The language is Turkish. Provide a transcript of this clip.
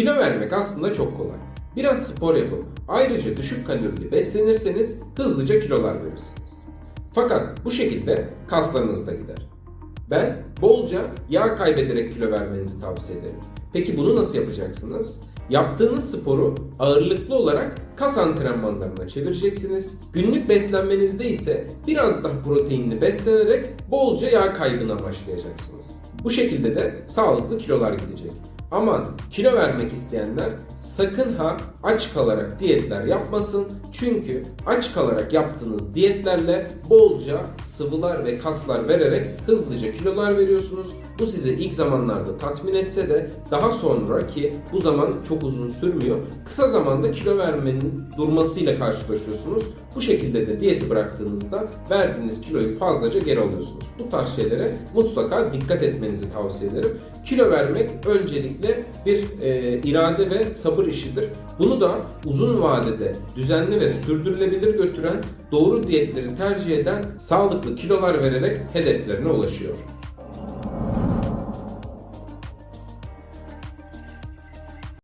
Kilo vermek aslında çok kolay. Biraz spor yapıp ayrıca düşük kalorili beslenirseniz hızlıca kilolar verirsiniz. Fakat bu şekilde kaslarınız da gider. Ben bolca yağ kaybederek kilo vermenizi tavsiye ederim. Peki bunu nasıl yapacaksınız? Yaptığınız sporu ağırlıklı olarak kas antrenmanlarına çevireceksiniz. Günlük beslenmenizde ise biraz daha proteinli beslenerek bolca yağ kaybına başlayacaksınız. Bu şekilde de sağlıklı kilolar gidecek. Aman kilo vermek isteyenler sakın ha aç kalarak diyetler yapmasın. Çünkü aç kalarak yaptığınız diyetlerle bolca sıvılar ve kaslar vererek hızlıca kilolar veriyorsunuz. Bu sizi ilk zamanlarda tatmin etse de daha sonra ki bu zaman çok uzun sürmüyor. Kısa zamanda kilo vermenin durmasıyla karşılaşıyorsunuz. Bu şekilde de diyeti bıraktığınızda verdiğiniz kiloyu fazlaca geri alıyorsunuz. Bu tarz şeylere mutlaka dikkat etmenizi tavsiye ederim. Kilo vermek öncelikle bir e, irade ve sabır işidir. Bunu da uzun vadede düzenli ve sürdürülebilir götüren doğru diyetleri tercih eden sağlıklı kilolar vererek hedeflerine ulaşıyor.